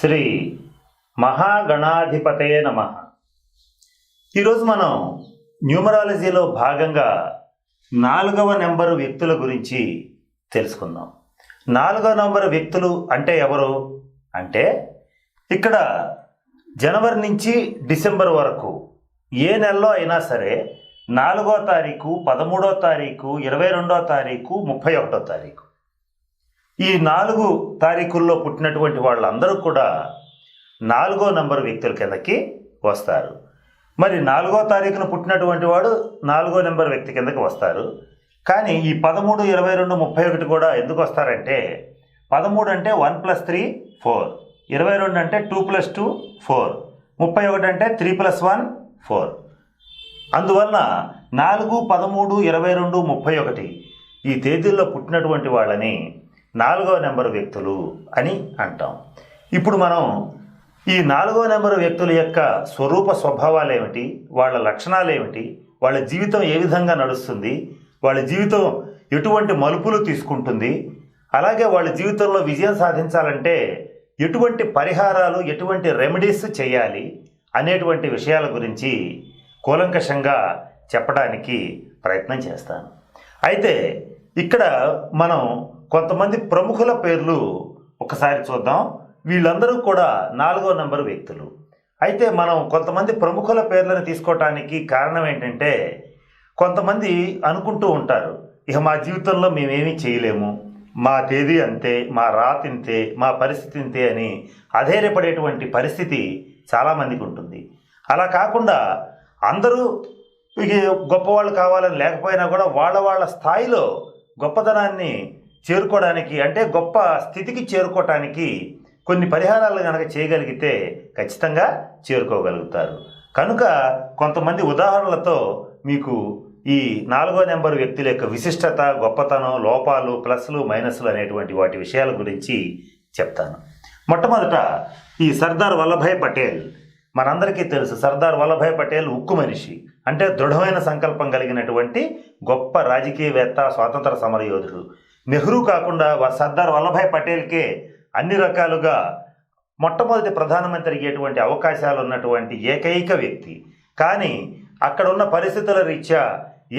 శ్రీ మహాగణాధిపతే నమ. ఈరోజు మనం న్యూమరాలజీలో భాగంగా నాలుగవ నెంబరు వ్యక్తుల గురించి తెలుసుకుందాం. నాలుగవ నెంబరు వ్యక్తులు అంటే ఎవరు? అంటే ఇక్కడ జనవరి నుంచి డిసెంబర్ వరకు ఏ నెలలో అయినా సరే నాలుగో తారీఖు పదమూడో తారీఖు ఇరవై రెండో తారీఖు ముప్పై ఒకటో తారీఖు. ఈ నాలుగు తారీఖుల్లో పుట్టినటువంటి వాళ్ళందరూ కూడా నాలుగో నంబర్ వ్యక్తుల కిందకి వస్తారు. మరి నాలుగో తారీఖున పుట్టినటువంటి వాడు నాలుగో నెంబర్ వ్యక్తి కిందకి వస్తారు. కానీ ఈ పదమూడు ఇరవై రెండు ముప్పై ఒకటి కూడా ఎందుకు వస్తారంటే పదమూడు అంటే వన్ ప్లస్ త్రీ ఫోర్. ఇరవై రెండు అంటే టూ ప్లస్ టూ ఫోర్. ముప్పై ఒకటి అంటే త్రీ ప్లస్ వన్ ఫోర్. అందువలన నాలుగు పదమూడు ఇరవై రెండు ముప్పై ఒకటి ఈ తేదీల్లో పుట్టినటువంటి వాళ్ళని నాలుగవ నెంబర్ వ్యక్తులు అని అంటాం. ఇప్పుడు మనం ఈ నాలుగవ నెంబర్ వ్యక్తుల యొక్క స్వరూప స్వభావాలు ఏమిటి? వాళ్ళ లక్షణాలు ఏమిటి? వాళ్ళ జీవితం ఏ విధంగా నడుస్తుంది? వాళ్ళ జీవితం ఎటువంటి మలుపులు తీసుకుంటుంది? అలాగే వాళ్ళ జీవితంలో విజయం సాధించాలంటే ఎటువంటి పరిహారాలు ఎటువంటి రెమెడీస్ చేయాలి అనేటువంటి విషయాల గురించి కూలంకషంగా చెప్పడానికి ప్రయత్నం చేస్తాను. అయితే ఇక్కడ మనం కొంతమంది ప్రముఖుల పేర్లు ఒకసారి చూద్దాం. వీళ్ళందరూ కూడా నాలుగో నంబర్ వ్యక్తులు. అయితే మనం కొంతమంది ప్రముఖుల పేర్లను తీసుకోవటానికి కారణం ఏంటంటే కొంతమంది అనుకుంటూ ఉంటారు ఇక మా జీవితంలో మేమేమీ చేయలేము. మా తేదీ అంతే మా రాత ఇంతే మా పరిస్థితి ఇంతే అని అధైర్యపడేటువంటి పరిస్థితి చాలామందికి ఉంటుంది. అలా కాకుండా అందరూ ఇక గొప్పవాళ్ళు కావాలని లేకపోయినా కూడా వాళ్ళ వాళ్ళ స్థాయిలో గొప్పతనాన్ని చేరుకోవడానికి అంటే గొప్ప స్థితికి చేరుకోవటానికి కొన్ని పరిహారాలు కనుక చేయగలిగితే ఖచ్చితంగా చేరుకోగలుగుతారు. కనుక కొంతమంది ఉదాహరణలతో మీకు ఈ నాలుగో నెంబర్ వ్యక్తుల యొక్క విశిష్టత గొప్పతనం లోపాలు ప్లస్లు మైనస్లు అనేటువంటి వాటి విషయాల గురించి చెప్తాను. మొట్టమొదట ఈ సర్దార్ వల్లభాయ్ పటేల్ మనందరికీ తెలుసు సర్దార్ వల్లభాయ్ పటేల్ ఉక్కు మనిషి. అంటే దృఢమైన సంకల్పం కలిగినటువంటి గొప్ప రాజకీయవేత్త స్వాతంత్ర సమరయోధుడు. నెహ్రూ కాకుండా సర్దార్ వల్లభాయ్ పటేల్కే అన్ని రకాలుగా మొట్టమొదటి ప్రధానమంత్రి అయ్యేటువంటి అవకాశాలు ఉన్నటువంటి ఏకైక వ్యక్తి. కానీ అక్కడ ఉన్న పరిస్థితుల రీత్యా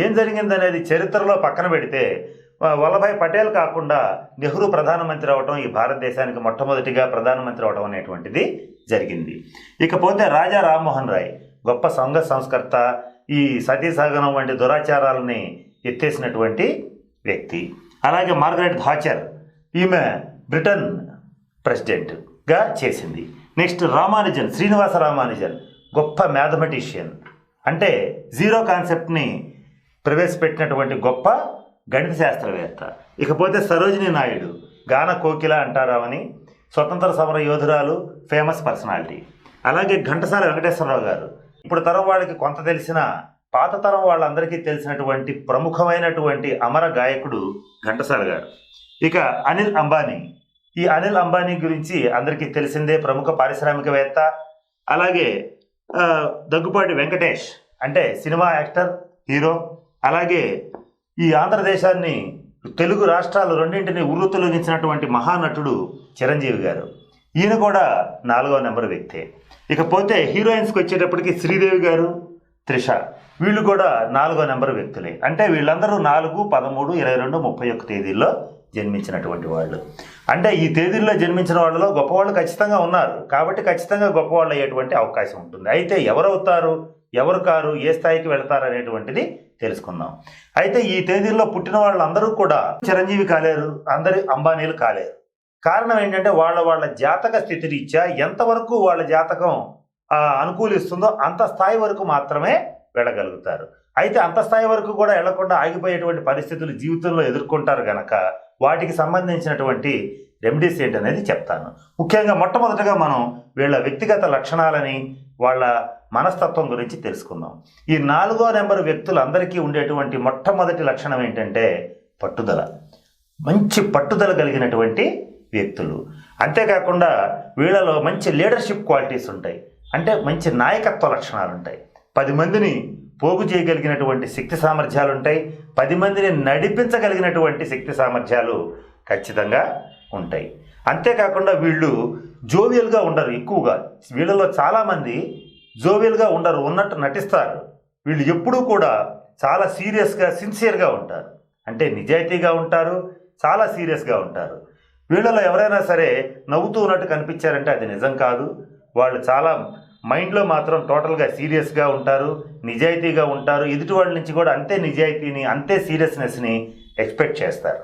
ఏం జరిగిందనేది చరిత్రలో పక్కన పెడితే వల్లభాయ్ పటేల్ కాకుండా నెహ్రూ ప్రధానమంత్రి అవడం ఈ భారతదేశానికి మొట్టమొదటిగా ప్రధానమంత్రి అవడం అనేటువంటిది జరిగింది. ఇకపోతే రాజా రామ్మోహన్ రాయ్ గొప్ప సంఘ సంస్కర్త ఈ సతీసాగరం వంటి దురాచారాలని ఎత్తేసినటువంటి వ్యక్తి. అలాగే మార్గరెట్ థాచర్ ఈమె బ్రిటన్ ప్రెసిడెంట్గా చేసింది. నెక్స్ట్ రామానుజన్ శ్రీనివాస రామానుజన్ గొప్ప మ్యాథమెటిషియన్. అంటే జీరో కాన్సెప్ట్ని ప్రవేశపెట్టినటువంటి గొప్ప గణిత శాస్త్రవేత్త. ఇకపోతే సరోజిని నాయుడు గాన కోకిల అంటారామని స్వతంత్ర సమర యోధురాలు ఫేమస్ పర్సనాలిటీ. అలాగే ఘంటసాల వెంకటేశ్వరరావు గారు. ఇప్పుడు తరం వాళ్ళకి కొంత తెలిసిన పాత తరం వాళ్ళందరికీ తెలిసినటువంటి ప్రముఖమైనటువంటి అమర గాయకుడు ఘంటసాల గారు. ఇక అనిల్ అంబానీ. ఈ అనిల్ అంబానీ గురించి అందరికీ తెలిసిందే ప్రముఖ పారిశ్రామికవేత్త అలాగే దగ్గుపాటి వెంకటేష్ అంటే సినిమా యాక్టర్ హీరో అలాగే ఈ ఆంధ్రదేశాన్ని తెలుగు రాష్ట్రాలు రెండింటిని ఉర్రుతొలగించినటువంటి మహానటుడు చిరంజీవి గారు. ఈయన కూడా నాలుగో నెంబర్ వ్యక్తే. ఇకపోతే హీరోయిన్స్కి వచ్చేటప్పటికి శ్రీదేవి గారు త్రిష. వీళ్ళు కూడా నాలుగో నెంబర్ వ్యక్తులే. అంటే వీళ్ళందరూ నాలుగు పదమూడు ఇరవై రెండు ముప్పై ఒక్క తేదీల్లో జన్మించినటువంటి వాళ్ళు. అంటే ఈ తేదీల్లో జన్మించిన వాళ్ళలో గొప్పవాళ్ళు ఖచ్చితంగా ఉన్నారు. కాబట్టి ఖచ్చితంగా గొప్పవాళ్ళు అయ్యేటువంటి అవకాశం ఉంటుంది. అయితే ఎవరవుతారు ఎవరు కారు ఏ స్థాయికి వెళతారు అనేటువంటిది తెలుసుకుందాం. అయితే ఈ తేదీల్లో పుట్టిన వాళ్ళందరూ కూడా చిరంజీవి కాలేరు అందరి అంబానీలు కాలేరు. కారణం ఏంటంటే వాళ్ళ వాళ్ళ జాతక స్థితి రీత్యా ఎంతవరకు వాళ్ళ జాతకం అనుకూలిస్తుందో అంత స్థాయి వరకు మాత్రమే వెళ్ళగలుగుతారు. అయితే అంత స్థాయి వరకు కూడా వెళ్ళకుండా ఆగిపోయేటువంటి పరిస్థితులు జీవితంలో ఎదుర్కొంటారు గనక వాటికి సంబంధించినటువంటి రెమెడీస్ ఏంటనేది చెప్తాను. ముఖ్యంగా మొట్టమొదటగా మనం వీళ్ళ వ్యక్తిగత లక్షణాలని వాళ్ళ మనస్తత్వం గురించి తెలుసుకుందాం. ఈ నాలుగో నెంబర్ వ్యక్తులందరికీ ఉండేటువంటి మొట్టమొదటి లక్షణం ఏంటంటే పట్టుదల. మంచి పట్టుదల కలిగినటువంటి వ్యక్తులు. అంతేకాకుండా వీళ్ళలో మంచి లీడర్షిప్ క్వాలిటీస్ ఉంటాయి. అంటే మంచి నాయకత్వ లక్షణాలు ఉంటాయి పది మందిని పోగు చేయగలిగినటువంటి శక్తి సామర్థ్యాలు ఉంటాయి పది మందిని నడిపించగలిగినటువంటి శక్తి సామర్థ్యాలు ఖచ్చితంగా ఉంటాయి. అంతేకాకుండా వీళ్ళు జోవియల్గా ఉండరు ఎక్కువగా. వీళ్ళలో చాలామంది జోవియల్గా ఉండరు ఉన్నట్టు నటిస్తారు. వీళ్ళు ఎప్పుడూ కూడా చాలా సీరియస్గా సిన్సియర్గా ఉంటారు. అంటే నిజాయితీగా ఉంటారు చాలా సీరియస్గా ఉంటారు. వీళ్ళలో ఎవరైనా సరే నవ్వుతూ ఉన్నట్టు కనిపించారంటే అది నిజం కాదు. వాళ్ళు చాలా మైండ్లో మాత్రం టోటల్గా సీరియస్గా ఉంటారు నిజాయితీగా ఉంటారు. ఎదుటి వాళ్ళ నుంచి కూడా అంతే నిజాయితీని అంతే సీరియస్నెస్ని ఎక్స్పెక్ట్ చేస్తారు.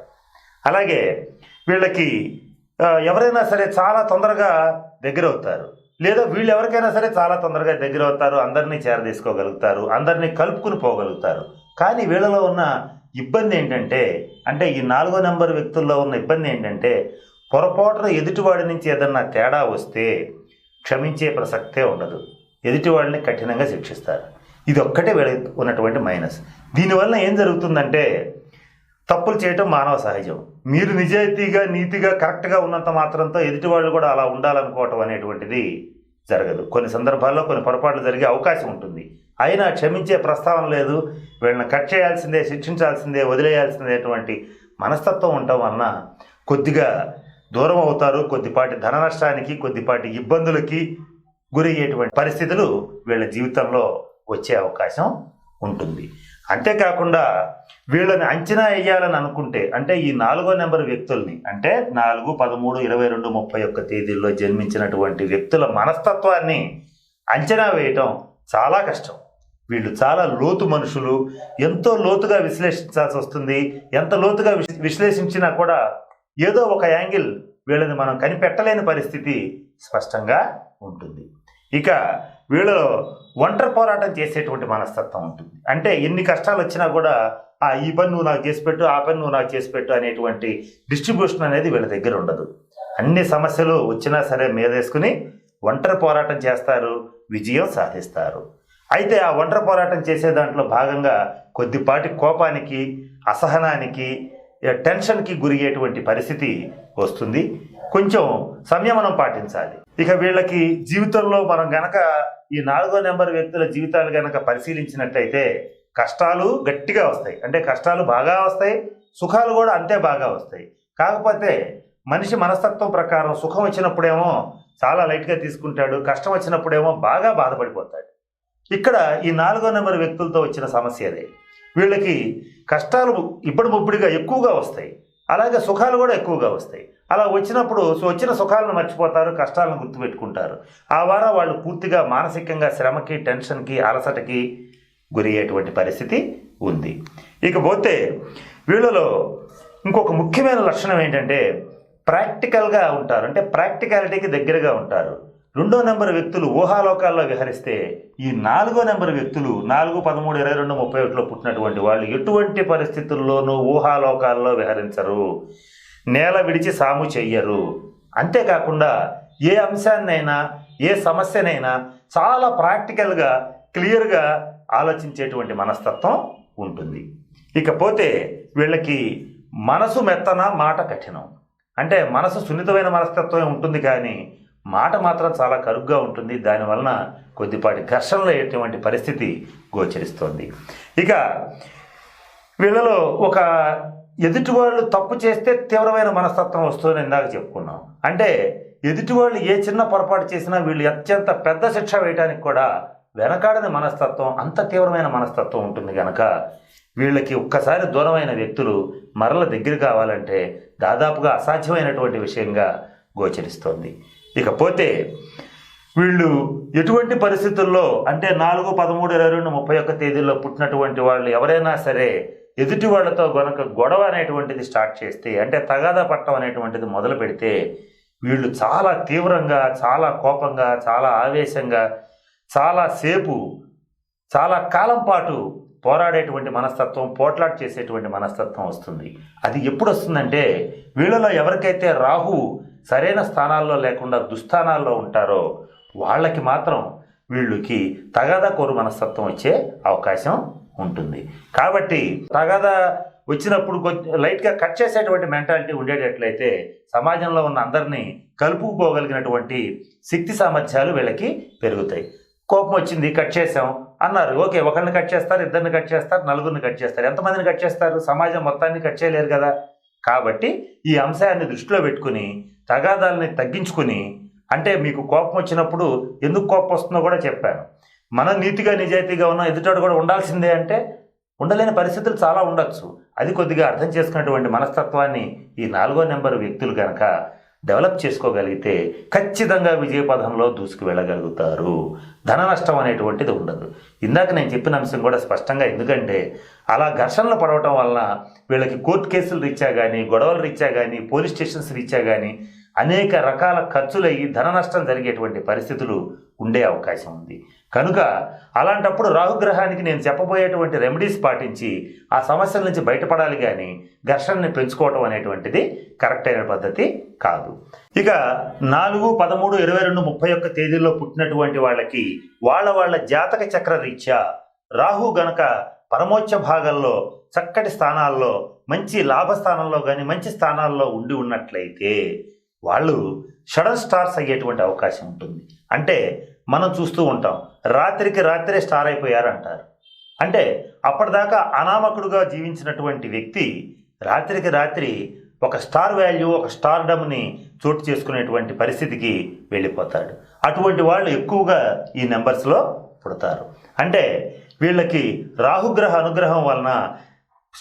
అలాగే వీళ్ళకి ఎవరైనా సరే చాలా తొందరగా దగ్గర అవుతారు లేదా వీళ్ళు ఎవరికైనా సరే చాలా తొందరగా దగ్గర అవుతారు అందరినీ చేరదీసుకోగలుగుతారు అందరినీ కలుపుకుని పోగలుగుతారు. కానీ వీళ్ళలో ఉన్న ఇబ్బంది ఏంటంటే అంటే ఈ నాలుగో నెంబర్ వ్యక్తుల్లో ఉన్న ఇబ్బంది ఏంటంటే పొరపాటున ఎదుటివాడి నుంచి ఏదన్నా తేడా వస్తే క్షమించే ప్రసక్తే ఉండదు. ఎదుటివాడిని కఠినంగా శిక్షిస్తారు. ఇది ఒక్కటే వీళ్ళకి ఉన్నటువంటి మైనస్. దీనివల్ల ఏం జరుగుతుందంటే తప్పులు చేయటం మానవ సహజం. మీరు నిజాయితీగా నీతిగా కరెక్ట్గా ఉన్నంత మాత్రంతో ఎదుటి వాళ్ళు కూడా అలా ఉండాలనుకోవటం అనేటువంటిది జరగదు. కొన్ని సందర్భాల్లో కొన్ని పొరపాట్లు జరిగే అవకాశం ఉంటుంది. అయినా క్షమించే ప్రస్తావన లేదు. వీళ్ళని కట్ చేయాల్సిందే శిక్షించాల్సిందే వదిలేయాల్సిందేటువంటి మనస్తత్వం ఉండటం వలన కొద్దిగా దూరం అవుతారు. కొద్దిపాటి ధన నష్టానికి కొద్దిపాటి ఇబ్బందులకి గురయ్యేటువంటి పరిస్థితులు వీళ్ళ జీవితంలో వచ్చే అవకాశం ఉంటుంది. అంతేకాకుండా వీళ్ళని అంచనా వేయాలని అనుకుంటే అంటే ఈ నాలుగో నెంబర్ వ్యక్తుల్ని అంటే నాలుగు పదమూడు ఇరవై రెండు ముప్పై ఒక్క తేదీల్లో జన్మించినటువంటి వ్యక్తుల మనస్తత్వాన్ని అంచనా వేయటం చాలా కష్టం. వీళ్ళు చాలా లోతు మనుషులు. ఎంతో లోతుగా విశ్లేషించాల్సి వస్తుంది. ఎంత లోతుగా విశ్లేషించినా కూడా ఏదో ఒక యాంగిల్ వీళ్ళని మనం కనిపెట్టలేని పరిస్థితి స్పష్టంగా ఉంటుంది. ఇక వీళ్ళలో ఒంటరి పోరాటం చేసేటువంటి మనస్తత్వం ఉంటుంది. అంటే ఎన్ని కష్టాలు వచ్చినా కూడా ఆ ఈ పని నువ్వు నాకు చేసి పెట్టు ఆ పని నువ్వు నాకు చేసి పెట్టు అనేటువంటి డిస్ట్రిబ్యూషన్ అనేది వీళ్ళ దగ్గర ఉండదు. అన్ని సమస్యలు వచ్చినా సరే మీదేసుకుని ఒంటరి పోరాటం చేస్తారు విజయం సాధిస్తారు. అయితే ఆ ఒంటరి పోరాటం చేసే దాంట్లో భాగంగా కొద్దిపాటి కోపానికి అసహనానికి టెన్షన్కి గురయ్యేటువంటి పరిస్థితి వస్తుంది. కొంచెం సంయమనం పాటించాలి. ఇక వీళ్ళకి జీవితంలో మనం గనక ఈ నాలుగో నెంబర్ వ్యక్తుల జీవితాలు గనక పరిశీలించినట్టయితే కష్టాలు గట్టిగా వస్తాయి. అంటే కష్టాలు బాగా వస్తాయి సుఖాలు కూడా అంతే బాగా వస్తాయి. కాకపోతే మనిషి మనస్తత్వం ప్రకారం సుఖం వచ్చినప్పుడేమో చాలా లైట్గా తీసుకుంటాడు కష్టం వచ్చినప్పుడేమో బాగా బాధపడిపోతాడు. ఇక్కడ ఈ నాలుగో నెంబర్ వ్యక్తులతో వచ్చిన సమస్య అదే. వీళ్ళకి కష్టాలు ఇప్పుడు ముప్పుడిగా ఎక్కువగా వస్తాయి. అలాగే సుఖాలు కూడా ఎక్కువగా వస్తాయి. అలా వచ్చినప్పుడు సో వచ్చిన సుఖాలను మర్చిపోతారు కష్టాలను గుర్తుపెట్టుకుంటారు. ఆ వారం వాళ్ళు పూర్తిగా మానసికంగా శ్రమకి టెన్షన్కి అలసటకి గురి అయ్యేటువంటి పరిస్థితి ఉంది. ఇకపోతే వీళ్ళలో ఇంకొక ముఖ్యమైన లక్షణం ఏంటంటే ప్రాక్టికల్గా ఉంటారు. అంటే ప్రాక్టికాలిటీకి దగ్గరగా ఉంటారు. రెండో నెంబర్ వ్యక్తులు ఊహాలోకాల్లో విహరిస్తే ఈ నాలుగో నెంబర్ వ్యక్తులు నాలుగు పదమూడు ఇరవై రెండు ముప్పై ఒకటిలో పుట్టినటువంటి వాళ్ళు ఎటువంటి పరిస్థితుల్లోనూ ఊహాలోకాల్లో విహరించరు. నేల విడిచి సాము చెయ్యరు. అంతేకాకుండా ఏ అంశాన్నైనా ఏ సమస్యనైనా చాలా ప్రాక్టికల్గా క్లియర్గా ఆలోచించేటువంటి మనస్తత్వం ఉంటుంది. ఇకపోతే వీళ్ళకి మనసు మెత్తన మాట కఠినం. అంటే మనసు సున్నితమైన మనస్తత్వమే ఉంటుంది కానీ మాట మాత్రం చాలా కరుగ్గా ఉంటుంది. దానివలన కొద్దిపాటి ఘర్షణలు అయ్యేటువంటి పరిస్థితి గోచరిస్తోంది. ఇక వీళ్ళలో ఒక ఎదుటివాళ్ళు తప్పు చేస్తే తీవ్రమైన మనస్తత్వం వస్తుందని ఇందాక చెప్పుకున్నాం. అంటే ఎదుటివాళ్ళు ఏ చిన్న పొరపాటు చేసినా వీళ్ళు అత్యంత పెద్ద శిక్ష వేయడానికి కూడా వెనకాడని మనస్తత్వం అంత తీవ్రమైన మనస్తత్వం ఉంటుంది కనుక వీళ్ళకి ఒక్కసారి దూరమైన వ్యక్తులు మరల దగ్గర కావాలంటే దాదాపుగా అసాధ్యమైనటువంటి విషయంగా గోచరిస్తోంది. ఇకపోతే వీళ్ళు ఎటువంటి పరిస్థితుల్లో అంటే నాలుగు పదమూడు ఇరవై రెండు ముప్పై ఒక్క తేదీల్లో పుట్టినటువంటి వాళ్ళు ఎవరైనా సరే ఎదుటి వాళ్ళతో గనక గొడవ అనేటువంటిది స్టార్ట్ చేస్తే అంటే తగాదా పట్టం అనేటువంటిది మొదలు పెడితే వీళ్ళు చాలా తీవ్రంగా చాలా కోపంగా చాలా ఆవేశంగా చాలా సేపు చాలా కాలం పాటు పోరాడేటువంటి మనస్తత్వం పోట్లాట్ చేసేటువంటి మనస్తత్వం వస్తుంది. అది ఎప్పుడు వస్తుందంటే వీళ్ళలో ఎవరికైతే రాహు సరైన స్థానాల్లో లేకుండా దుస్థానాల్లో ఉంటారో వాళ్ళకి మాత్రం వీళ్ళకి తగాదా కోరు మనస్తత్వం వచ్చే అవకాశం ఉంటుంది. కాబట్టి తగాదా వచ్చినప్పుడు కొంచెం లైట్గా కట్ చేసేటువంటి మెంటాలిటీ ఉండేటట్లయితే సమాజంలో ఉన్న అందరినీ కలుపుకోగలిగినటువంటి శక్తి సామర్థ్యాలు వీళ్ళకి పెరుగుతాయి. కోపం వచ్చింది కట్ చేసాం అన్నారు. ఓకే ఒకరిని కట్ చేస్తారు ఇద్దరిని కట్ చేస్తారు నలుగురిని కట్ చేస్తారు. ఎంతమందిని కట్ చేస్తారు? సమాజం మొత్తాన్ని కట్ చేయలేరు కదా. కాబట్టి ఈ అంశాన్ని దృష్టిలో పెట్టుకుని తగాదాలని తగ్గించుకుని అంటే మీకు కోపం వచ్చినప్పుడు ఎందుకు కోపం వస్తుందో కూడా చెప్పాను. మనం నీతిగా నిజాయితీగా ఉన్న ఎదుటాడు కూడా ఉండాల్సిందే అంటే ఉండలేని పరిస్థితులు చాలా ఉండొచ్చు. అది కొద్దిగా అర్థం చేసుకున్నటువంటి మనస్తత్వాన్ని ఈ నాలుగో నెంబర్ వ్యక్తులు కనుక డెవలప్ చేసుకోగలిగితే ఖచ్చితంగా విజయపథంలో దూసుకు వెళ్ళగలుగుతారు. ధన నష్టం అనేటువంటిది ఉండదు. ఇందాక నేను చెప్పిన అంశం కూడా స్పష్టంగా ఎందుకంటే అలా ఘర్షణలు పడవటం వలన వీళ్ళకి కోర్టు కేసులు రీత్యా కానీ గొడవలు రీత్యా కానీ పోలీస్ స్టేషన్స్ రీత్యా కానీ అనేక రకాల ఖర్చులయ్యి ధన నష్టం జరిగేటువంటి పరిస్థితులు ఉండే అవకాశం ఉంది. కనుక అలాంటప్పుడు రాహుగ్రహానికి నేను చెప్పబోయేటువంటి రెమెడీస్ పాటించి ఆ సమస్యల నుంచి బయటపడాలి కానీ ఘర్షణని పెంచుకోవటం అనేటువంటిది కరెక్ట్ అయిన పద్ధతి కాదు. ఇక నాలుగు పదమూడు ఇరవై రెండు ముప్పై ఒక్క తేదీల్లో పుట్టినటువంటి వాళ్ళకి వాళ్ళ వాళ్ళ జాతక చక్ర రీత్యా రాహు గనక పరమోచ్చ భాగంలో చక్కటి స్థానాల్లో మంచి లాభ స్థానంలో కానీ మంచి స్థానాల్లో ఉండి ఉన్నట్లయితే వాళ్ళు షడన్ స్టార్స్ అయ్యేటువంటి అవకాశం ఉంటుంది. అంటే మనం చూస్తూ ఉంటాం రాత్రికి రాత్రే స్టార్ అయిపోయారు అంటారు అంటే అప్పటిదాకా అనామకుడుగా జీవించినటువంటి వ్యక్తి రాత్రికి రాత్రి ఒక స్టార్ వాల్యూ ఒక స్టార్డమ్ని చోటు చేసుకునేటువంటి పరిస్థితికి వెళ్ళిపోతాడు. అటువంటి వాళ్ళు ఎక్కువగా ఈ నెంబర్స్లో పుడతారు. అంటే వీళ్ళకి రాహుగ్రహ అనుగ్రహం వలన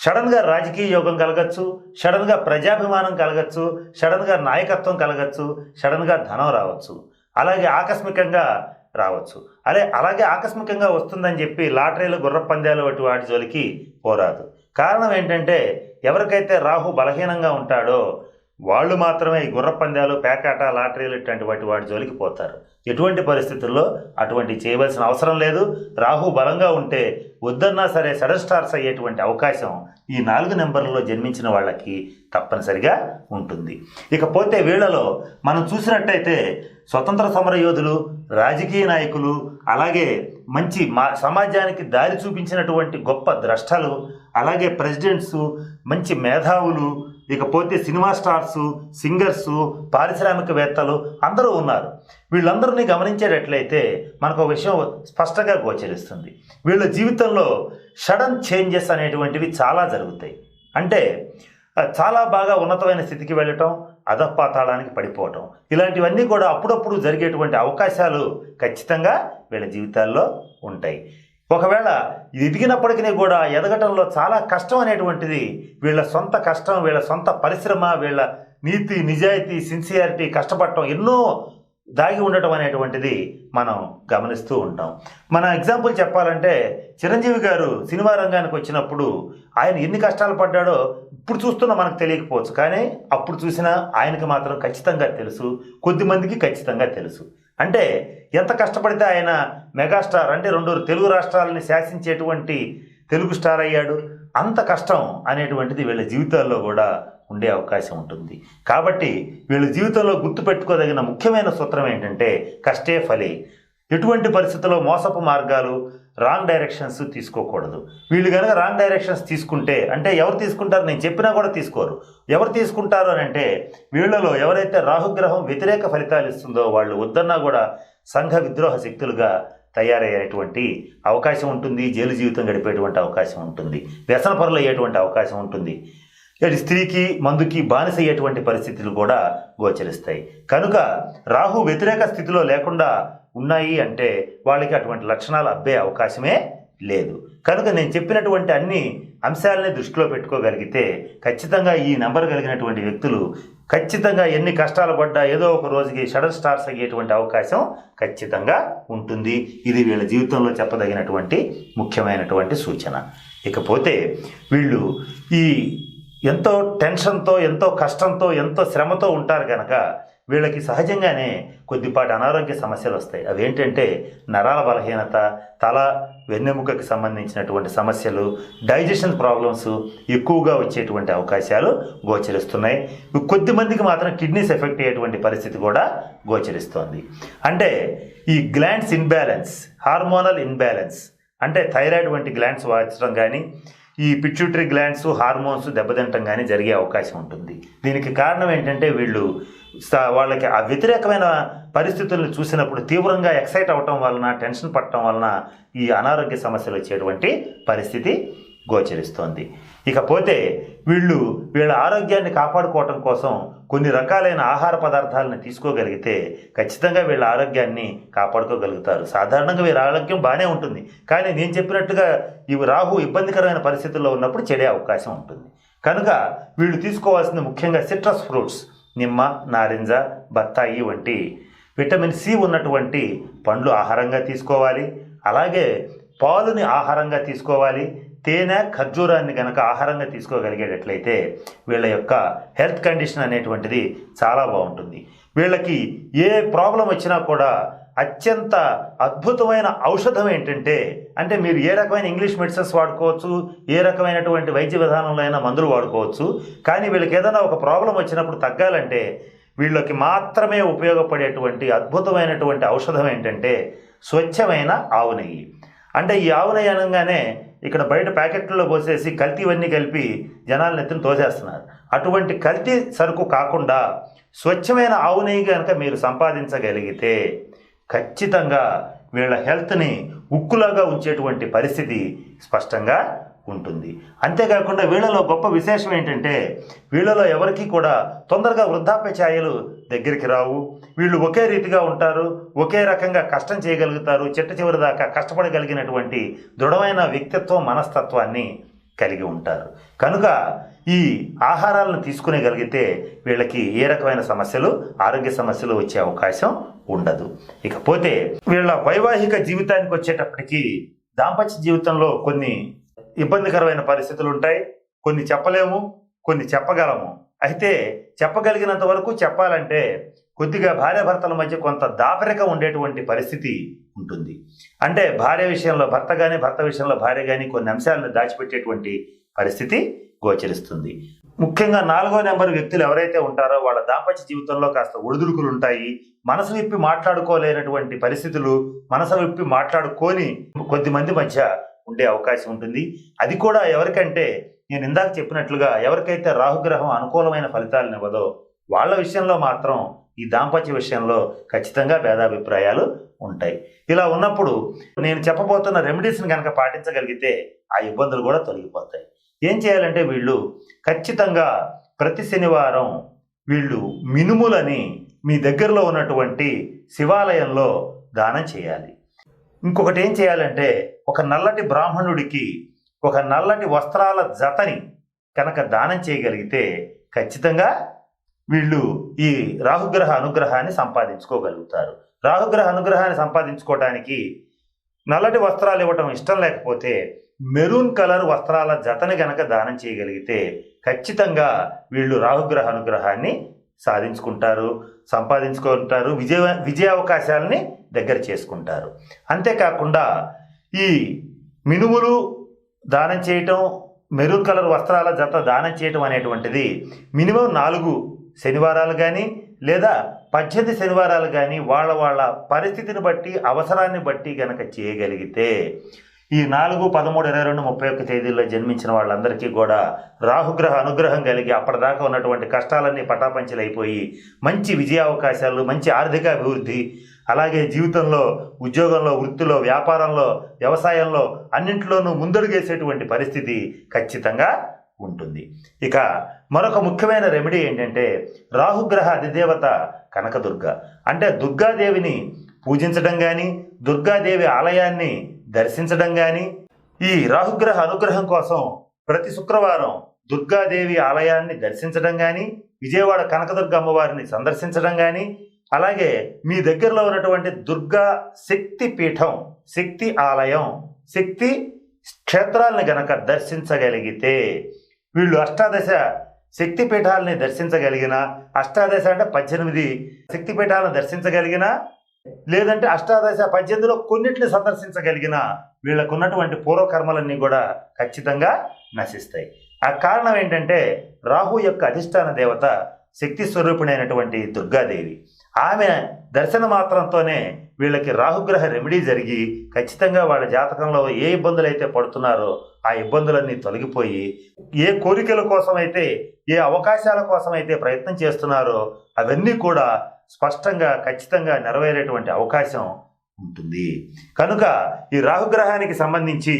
సడన్గా రాజకీయ యోగం కలగచ్చు సడన్గా ప్రజాభిమానం కలగచ్చు సడన్గా నాయకత్వం కలగచ్చు సడన్గా ధనం రావచ్చు. అలాగే ఆకస్మికంగా రావచ్చు. అదే అలాగే ఆకస్మికంగా వస్తుందని చెప్పి లాటరీలు గుర్ర పందాలు వంటి వాటి జోలికి పోరాదు. కారణం ఏంటంటే ఎవరికైతే రాహు బలహీనంగా ఉంటాడో వాళ్ళు మాత్రమే ఈ గుర్ర పందాలు పేకాట లాటరీలు ఇట్లాంటి వాటి వాటి జోలికి పోతారు. ఎటువంటి పరిస్థితుల్లో అటువంటి చేయవలసిన అవసరం లేదు. రాహు బలంగా ఉంటే వద్దన్నా సరే సడన్ స్టార్స్ అయ్యేటువంటి అవకాశం ఈ నాలుగు నెంబర్లలో జన్మించిన వాళ్ళకి తప్పనిసరిగా ఉంటుంది. ఇకపోతే వీళ్ళలో మనం చూసినట్టయితే స్వతంత్ర సమర యోధులు రాజకీయ నాయకులు అలాగే మంచి మా సమాజానికి దారి చూపించినటువంటి గొప్ప ద్రష్టలు అలాగే ప్రెసిడెంట్స్ మంచి మేధావులు ఇకపోతే సినిమా స్టార్స్ సింగర్స్ పారిశ్రామికవేత్తలు అందరూ ఉన్నారు. వీళ్ళందరినీ గమనించేటట్లయితే మనకు ఒక విషయం స్పష్టంగా గోచరిస్తుంది. వీళ్ళ జీవితంలో సడన్ చేంజెస్ అనేటువంటివి చాలా జరుగుతాయి. అంటే చాలా బాగా ఉన్నతమైన స్థితికి వెళ్ళటం అధపాతాళానికి పడిపోవటం ఇలాంటివన్నీ కూడా అప్పుడప్పుడు జరిగేటువంటి అవకాశాలు ఖచ్చితంగా వీళ్ళ జీవితాల్లో ఉంటాయి. ఒకవేళ ఎదిగినప్పటికీ కూడా ఎదగటంలో చాలా కష్టం అనేటువంటిది వీళ్ళ సొంత కష్టం వీళ్ళ సొంత పరిశ్రమ వీళ్ళ నీతి నిజాయితీ సిన్సియారిటీ కష్టపడటం ఎన్నో దాగి ఉండటం అనేటువంటిది మనం గమనిస్తూ ఉంటాం. మన ఎగ్జాంపుల్ చెప్పాలంటే చిరంజీవి గారు సినిమా రంగానికి వచ్చినప్పుడు ఆయన ఎన్ని కష్టాలు పడ్డాడో ఇప్పుడు చూస్తున్నా మనకు తెలియకపోవచ్చు. కానీ అప్పుడు చూసినా ఆయనకి మాత్రం ఖచ్చితంగా తెలుసు కొద్దిమందికి ఖచ్చితంగా తెలుసు. అంటే ఎంత కష్టపడితే ఆయన మెగాస్టార్ అంటే రెండు తెలుగు రాష్ట్రాలని శాసించేటువంటి తెలుగు స్టార్ అయ్యాడు. అంత కష్టం అనేటువంటిది వీళ్ళ జీవితాల్లో కూడా ఉండే అవకాశం ఉంటుంది. కాబట్టి వీళ్ళ జీవితంలో గుర్తుపెట్టుకోదగిన ముఖ్యమైన సూత్రం ఏంటంటే కష్టే ఫలి. ఎటువంటి పరిస్థితుల్లో మోసపు మార్గాలు రాంగ్ డైరెక్షన్స్ తీసుకోకూడదు. వీళ్ళు కనుక రాంగ్ డైరెక్షన్స్ తీసుకుంటే అంటే ఎవరు తీసుకుంటారు? నేను చెప్పినా కూడా తీసుకోరు. ఎవరు తీసుకుంటారు అని అంటే వీళ్ళలో ఎవరైతే రాహుగ్రహం వ్యతిరేక ఫలితాలు ఇస్తుందో వాళ్ళు వద్దన్నా కూడా సంఘ విద్రోహ శక్తులుగా తయారయ్యేటువంటి అవకాశం ఉంటుంది. జైలు జీవితం గడిపేటువంటి అవకాశం ఉంటుంది. వ్యసన పరులు అయ్యేటువంటి అవకాశం ఉంటుంది. ఇటు స్త్రీకి మందుకి బానిస అయ్యేటువంటి పరిస్థితులు కూడా గోచరిస్తాయి. కనుక రాహు వ్యతిరేక స్థితిలో లేకుండా ఉన్నాయి అంటే వాళ్ళకి అటువంటి లక్షణాలు అబ్బే అవకాశమే లేదు. కనుక నేను చెప్పినటువంటి అన్ని అంశాలని దృష్టిలో పెట్టుకోగలిగితే ఖచ్చితంగా ఈ నెంబర్ కలిగినటువంటి వ్యక్తులు ఖచ్చితంగా ఎన్ని కష్టాలు పడ్డా ఏదో ఒక రోజుకి షడర్ స్టార్స్ అయ్యేటువంటి అవకాశం ఖచ్చితంగా ఉంటుంది. ఇది వీళ్ళ జీవితంలో చెప్పదగినటువంటి ముఖ్యమైనటువంటి సూచన. ఇకపోతే వీళ్ళు ఈ ఎంతో టెన్షన్తో ఎంతో కష్టంతో ఎంతో శ్రమతో ఉంటారు కనుక వీళ్ళకి సహజంగానే కొద్దిపాటి అనారోగ్య సమస్యలు వస్తాయి. అవేంటంటే నరాల బలహీనత తల వెన్నెముకకి సంబంధించినటువంటి సమస్యలు డైజెషన్ ప్రాబ్లమ్స్ ఎక్కువగా వచ్చేటువంటి అవకాశాలు గోచరిస్తున్నాయి. కొద్ది మందికి మాత్రం కిడ్నీస్ ఎఫెక్ట్ అయ్యేటువంటి పరిస్థితి కూడా గోచరిస్తోంది. అంటే ఈ గ్లాండ్స్ ఇన్బ్యాలెన్స్ హార్మోనల్ ఇన్బ్యాలెన్స్ అంటే థైరాయిడ్ వంటి గ్లాండ్స్ వాచడం కానీ ఈ పిట్యూటరీ గ్లాండ్స్ హార్మోన్స్ దెబ్బతింటం కానీ జరిగే అవకాశం ఉంటుంది. దీనికి కారణం ఏంటంటే వీళ్ళు వాళ్ళకి ఆ వ్యతిరేకమైన పరిస్థితులను చూసినప్పుడు తీవ్రంగా ఎక్సైట్ అవటం వలన టెన్షన్ పడటం వలన ఈ అనారోగ్య సమస్యలు వచ్చేటువంటి పరిస్థితి గోచరిస్తోంది. ఇకపోతే వీళ్ళు వీళ్ళ ఆరోగ్యాన్ని కాపాడుకోవటం కోసం కొన్ని రకాలైన ఆహార పదార్థాలను తీసుకోగలిగితే ఖచ్చితంగా వీళ్ళ ఆరోగ్యాన్ని కాపాడుకోగలుగుతారు. సాధారణంగా వీళ్ళ ఆరోగ్యం బాగానే ఉంటుంది. కానీ నేను చెప్పినట్టుగా ఇవి రాహు ఇబ్బందికరమైన పరిస్థితుల్లో ఉన్నప్పుడు చెడే అవకాశం ఉంటుంది. కనుక వీళ్ళు తీసుకోవాల్సింది ముఖ్యంగా సిట్రస్ ఫ్రూట్స్. నిమ్మ నారింజ బత్తాయి వంటి విటమిన్ సి ఉన్నటువంటి పండ్లు ఆహారంగా తీసుకోవాలి. అలాగే పాలుని ఆహారంగా తీసుకోవాలి. తేనె ఖర్జూరాన్ని గనక ఆహారంగా తీసుకోగలిగేటట్లయితే వీళ్ళ యొక్క హెల్త్ కండిషన్ అనేటువంటిది చాలా బాగుంటుంది. వీళ్ళకి ఏ ప్రాబ్లం వచ్చినా కూడా అత్యంత అద్భుతమైన ఔషధం ఏంటంటే అంటే మీరు ఏ రకమైన ఇంగ్లీష్ మెడిసిన్స్ వాడుకోవచ్చు ఏ రకమైనటువంటి వైద్య విధానంలో అయినా మందులు వాడుకోవచ్చు కానీ వీళ్ళకి ఏదైనా ఒక ప్రాబ్లం వచ్చినప్పుడు తగ్గాలంటే వీళ్ళకి మాత్రమే ఉపయోగపడేటువంటి అద్భుతమైనటువంటి ఔషధం ఏంటంటే స్వచ్ఛమైన ఆవు నెయ్యి. అంటే ఈ ఆవు నెయ్యి అనగానే ఇక్కడ బయట ప్యాకెట్లలో పోసేసి కల్తీవన్నీ కలిపి జనాల ఎత్తున తోసేస్తున్నారు. అటువంటి కల్తీ సరుకు కాకుండా స్వచ్ఛమైన ఆవు నెయ్యి కనుక మీరు సంపాదించగలిగితే ఖచ్చితంగా వీళ్ళ హెల్త్ని ఉక్కులాగా ఉంచేటువంటి పరిస్థితి స్పష్టంగా ఉంటుంది. అంతేకాకుండా వీళ్ళలో గొప్ప విశేషం ఏంటంటే వీళ్ళలో ఎవరికి కూడా తొందరగా వృద్ధాప్య ఛాయలు దగ్గరికి రావు. వీళ్ళు ఒకే రీతిగా ఉంటారు ఒకే రకంగా కష్టం చేయగలుగుతారు చిట్ట చివరి దాకా కష్టపడగలిగినటువంటి దృఢమైన వ్యక్తిత్వం మనస్తత్వాన్ని కలిగి ఉంటారు. కనుక ఈ ఆహారాలను తీసుకునేగలిగితే వీళ్ళకి ఏ రకమైన సమస్యలు ఆరోగ్య సమస్యలు వచ్చే అవకాశం ఉండదు. ఇకపోతే వీళ్ళ వైవాహిక జీవితానికి వచ్చేటప్పటికి దాంపత్య జీవితంలో కొన్ని ఇబ్బందికరమైన పరిస్థితులు ఉంటాయి కొన్ని చెప్పలేము కొన్ని చెప్పగలము. అయితే చెప్పగలిగినంత వరకు చెప్పాలంటే కొద్దిగా భార్యాభర్తల మధ్య కొంత దాపరికం ఉండేటువంటి పరిస్థితి ఉంటుంది. అంటే భార్య విషయంలో భర్త కానీ భర్త విషయంలో భార్య కానీ కొన్ని అంశాలను దాచిపెట్టేటువంటి పరిస్థితి గోచరిస్తుంది. ముఖ్యంగా నాలుగో నెంబర్ వ్యక్తులు ఎవరైతే ఉంటారో వాళ్ళ దాంపత్య జీవితంలో కాస్త ఒడిదుడుకులు ఉంటాయి మనసు విప్పి మాట్లాడుకోలేనటువంటి పరిస్థితులు మనసు విప్పి మాట్లాడుకొని కొద్దిమంది మధ్య ఉండే అవకాశం ఉంటుంది. అది కూడా ఎవరికంటే నేను ఇందాక చెప్పినట్లుగా ఎవరికైతే రాహుగ్రహం అనుకూలమైన ఫలితాలను ఇవ్వదో వాళ్ళ విషయంలో మాత్రం ఈ దాంపత్య విషయంలో ఖచ్చితంగా భేదాభిప్రాయాలు ఉంటాయి. ఇలా ఉన్నప్పుడు నేను చెప్పబోతున్న రెమెడీస్ని కనుక పాటించగలిగితే ఆ ఇబ్బందులు కూడా తొలగిపోతాయి. ఏం చేయాలంటే వీళ్ళు ఖచ్చితంగా ప్రతి శనివారం వీళ్ళు మినుములని మీ దగ్గరలో ఉన్నటువంటి శివాలయంలో దానం చేయాలి. ఇంకొకటి ఏం చేయాలంటే ఒక నల్లటి బ్రాహ్మణుడికి ఒక నల్లటి వస్త్రాల జతని కనుక దానం చేయగలిగితే ఖచ్చితంగా వీళ్ళు ఈ రాహుగ్రహ అనుగ్రహాన్ని సంపాదించుకోగలుగుతారు. రాహుగ్రహ అనుగ్రహాన్ని సంపాదించుకోవడానికి నల్లటి వస్త్రాలు ఇవ్వటం ఇష్టం లేకపోతే మెరూన్ కలర్ వస్త్రాల జతని గనక దానం చేయగలిగితే ఖచ్చితంగా వీళ్ళు రాహుగ్రహ అనుగ్రహాన్ని సాధించుకుంటారు సంపాదించుకుంటారు విజయ విజయ అవకాశాలని దగ్గర చేసుకుంటారు. అంతేకాకుండా ఈ మినుములు దానం చేయటం మెరూన్ కలర్ వస్త్రాల జత దానం చేయటం అనేటువంటిది మినిమం నాలుగు శనివారాలు కానీ లేదా పద్దెనిమిది శనివారాలు కానీ వాళ్ళ వాళ్ళ పరిస్థితిని బట్టి అవసరాన్ని బట్టి గనక చేయగలిగితే ఈ నాలుగు పదమూడు ఇరవై రెండు ముప్పై ఒక్క తేదీల్లో జన్మించిన వాళ్ళందరికీ కూడా రాహుగ్రహ అనుగ్రహం కలిగి అప్పటిదాకా ఉన్నటువంటి కష్టాలన్నీ పటాపంచలైపోయి మంచి విజయావకాశాలు మంచి ఆర్థిక అభివృద్ధి అలాగే జీవితంలో ఉద్యోగంలో వృత్తిలో వ్యాపారంలో వ్యవసాయంలో అన్నింటిలోనూ ముందడుగేసేటువంటి పరిస్థితి ఖచ్చితంగా ఉంటుంది. ఇక మరొక ముఖ్యమైన రెమెడీ ఏంటంటే రాహుగ్రహ అధిదేవత కనకదుర్గ. అంటే దుర్గాదేవిని పూజించడం కానీ దుర్గాదేవి ఆలయాన్ని దర్శించడం కానీ ఈ రాహుగ్రహ అనుగ్రహం కోసం ప్రతి శుక్రవారం దుర్గాదేవి ఆలయాన్ని దర్శించడం కానీ విజయవాడ కనకదుర్గ అమ్మవారిని సందర్శించడం కానీ అలాగే మీ దగ్గరలో ఉన్నటువంటి దుర్గా శక్తి పీఠం శక్తి ఆలయం శక్తి క్షేత్రాలను గనక దర్శించగలిగితే వీళ్ళు అష్టాదశ శక్తి పీఠాలని దర్శించగలిగిన అష్టాదశ అంటే పద్దెనిమిది శక్తి పీఠాలను దర్శించగలిగిన లేదంటే అష్టాదశ పద్దెనిమిదిలో కొన్నిటిని సందర్శించగలిగిన వీళ్ళకున్నటువంటి పూర్వకర్మలన్నీ కూడా ఖచ్చితంగా నశిస్తాయి. ఆ కారణం ఏంటంటే రాహు యొక్క అధిష్టాన దేవత శక్తి స్వరూపిణైనటువంటి దుర్గాదేవి. ఆమె దర్శన మాత్రంతోనే వీళ్ళకి రాహుగ్రహ రెమెడీ జరిగి ఖచ్చితంగా వాళ్ళ జాతకంలో ఏ ఇబ్బందులు అయితే పడుతున్నారో ఆ ఇబ్బందులన్నీ తొలగిపోయి ఏ కోరికల కోసమైతే ఏ అవకాశాల కోసమైతే ప్రయత్నం చేస్తున్నారో అవన్నీ కూడా స్పష్టంగా ఖచ్చితంగా నెరవేరేటువంటి అవకాశం ఉంటుంది. కనుక ఈ రాహుగ్రహానికి సంబంధించి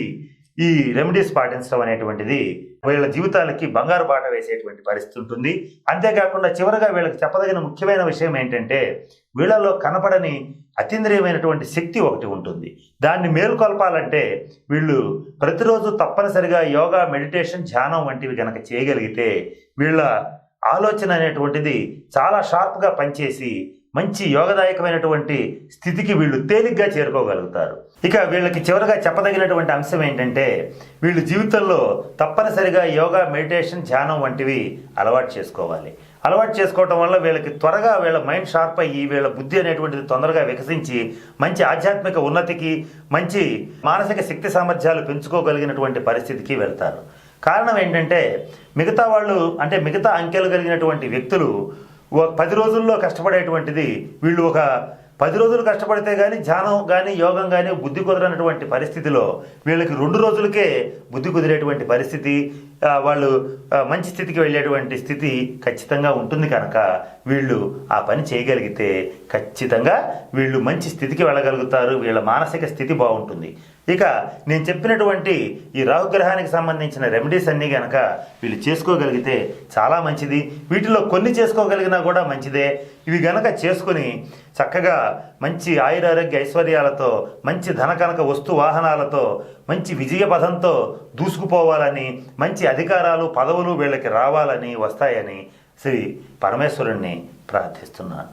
ఈ రెమెడీస్ పాటించడం అనేటువంటిది వీళ్ళ జీవితాలకి బంగారు బాట వేసేటువంటి పరిస్థితి ఉంటుంది. అంతేకాకుండా చివరగా వీళ్ళకి చెప్పదగిన ముఖ్యమైన విషయం ఏంటంటే వీళ్ళలో కనపడని అతీంద్రియమైనటువంటి శక్తి ఒకటి ఉంటుంది. దాన్ని మేల్కొల్పాలంటే వీళ్ళు ప్రతిరోజు తప్పనిసరిగా యోగా మెడిటేషన్ ధ్యానం వంటివి కనుక చేయగలిగితే వీళ్ళ ఆలోచన అనేటువంటిది చాలా షార్ప్గా పనిచేసి మంచి యోగదాయకమైనటువంటి స్థితికి వీళ్ళు తేలిగ్గా చేరుకోగలుగుతారు. ఇక వీళ్ళకి చివరగా చెప్పదగినటువంటి అంశం ఏంటంటే వీళ్ళు జీవితంలో తప్పనిసరిగా యోగా మెడిటేషన్ ధ్యానం వంటివి అలవాటు చేసుకోవాలి. అలవాటు చేసుకోవటం వల్ల వీళ్ళకి త్వరగా వీళ్ళ మైండ్ షార్ప్ అయ్యి వీళ్ళ బుద్ధి అనేటువంటిది తొందరగా వికసించి మంచి ఆధ్యాత్మిక ఉన్నతికి మంచి మానసిక శక్తి సామర్థ్యాలు పెంచుకోగలిగినటువంటి పరిస్థితికి వెళ్తారు. కారణం ఏంటంటే మిగతా వాళ్ళు అంటే మిగతా అంకెలు కలిగినటువంటి వ్యక్తులు ఒక పది రోజుల్లో కష్టపడేటువంటిది వీళ్ళు ఒక పది రోజులు కష్టపడితే కానీ ధ్యానం కానీ యోగం కానీ బుద్ధి కుదరనటువంటి పరిస్థితిలో వీళ్ళకి రెండు రోజులకే బుద్ధి కుదిరేటువంటి పరిస్థితి వాళ్ళు మంచి స్థితికి వెళ్ళేటువంటి స్థితి ఖచ్చితంగా ఉంటుంది కనుక వీళ్ళు ఆ పని చేయగలిగితే ఖచ్చితంగా వీళ్ళు మంచి స్థితికి వెళ్ళగలుగుతారు వీళ్ళ మానసిక స్థితి బాగుంటుంది. ఇక నేను చెప్పినటువంటి ఈ రాహుగ్రహానికి సంబంధించిన రెమెడీస్ అన్నీ గనక వీళ్ళు చేసుకోగలిగితే చాలా మంచిది. వీటిలో కొన్ని చేసుకోగలిగినా కూడా మంచిదే. ఇవి గనక చేసుకుని చక్కగా మంచి ఆయురారోగ్య ఐశ్వర్యాలతో మంచి ధన కనుక వస్తు వాహనాలతో మంచి విజయ పదంతో దూసుకుపోవాలని మంచి అధికారాలు పదవులు వీళ్ళకి రావాలని వస్తాయని శ్రీ పరమేశ్వరుణ్ణి ప్రార్థిస్తున్నాను.